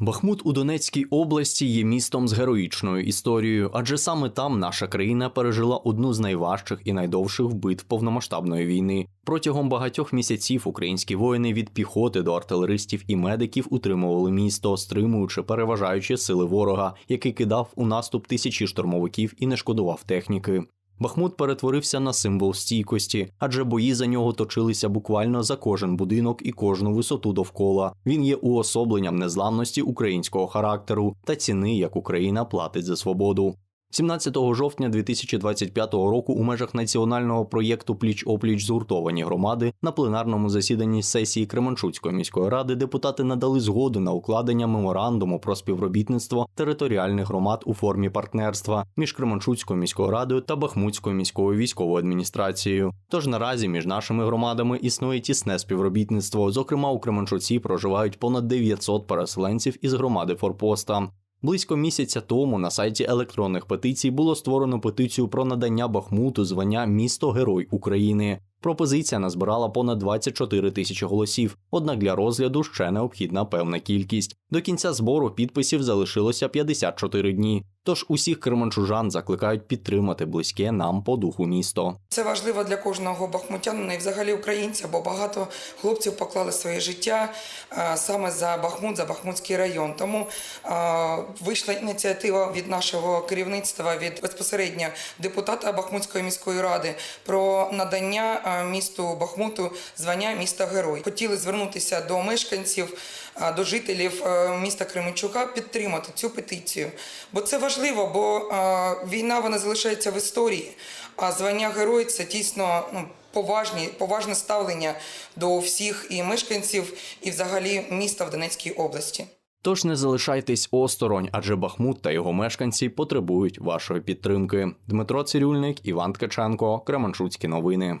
Бахмут у Донецькій області є містом з героїчною історією, адже саме там наша країна пережила одну з найважчих і найдовших битв повномасштабної війни. Протягом багатьох місяців українські воїни від піхоти до артилеристів і медиків утримували місто, стримуючи переважаючі сили ворога, який кидав у наступ тисячі штурмовиків і не шкодував техніки. Бахмут перетворився на символ стійкості, адже бої за нього точилися буквально за кожен будинок і кожну висоту довкола. Він є уособленням незламності українського характеру та ціни, як Україна платить за свободу. 17 жовтня 2025 року у межах національного проєкту Пліч опліч згуртовані громади на пленарному засіданні сесії Кременчуцької міської ради депутати надали згоду на укладення меморандуму про співробітництво територіальних громад у формі партнерства між Кременчуцькою міською радою та Бахмутською міською військовою адміністрацією. Тож наразі між нашими громадами існує тісне співробітництво. Зокрема, у Кременчуці проживають понад 900 переселенців із громади Форпоста. Близько місяця тому на сайті електронних петицій було створено петицію про надання Бахмуту звання Місто Герой України. Пропозиція назбирала понад 24 тисячі голосів, однак для розгляду ще необхідна певна кількість. До кінця збору підписів залишилося 54 дні. Тож усіх керманчужан закликають підтримати близьке нам по духу місто. Це важливо для кожного бахмутянина і взагалі українця, бо багато хлопців поклали своє життя е, саме за Бахмут, за Бахмутський район. Тому е, вийшла ініціатива від нашого керівництва, від безпосередньо депутата Бахмутської міської ради про надання е, місту Бахмуту звання міста Герой. Хотіли звернутися до мешканців, до жителів е, міста Кременчука підтримати цю петицію. Бо це важливо, бо війна вона залишається в історії. А звання герой це дійсно ну, поважні, поважне ставлення до всіх і мешканців, і взагалі міста в Донецькій області. Тож не залишайтесь осторонь, адже Бахмут та його мешканці потребують вашої підтримки. Дмитро Цирюльник, Іван Ткаченко, Кременчуцькі новини.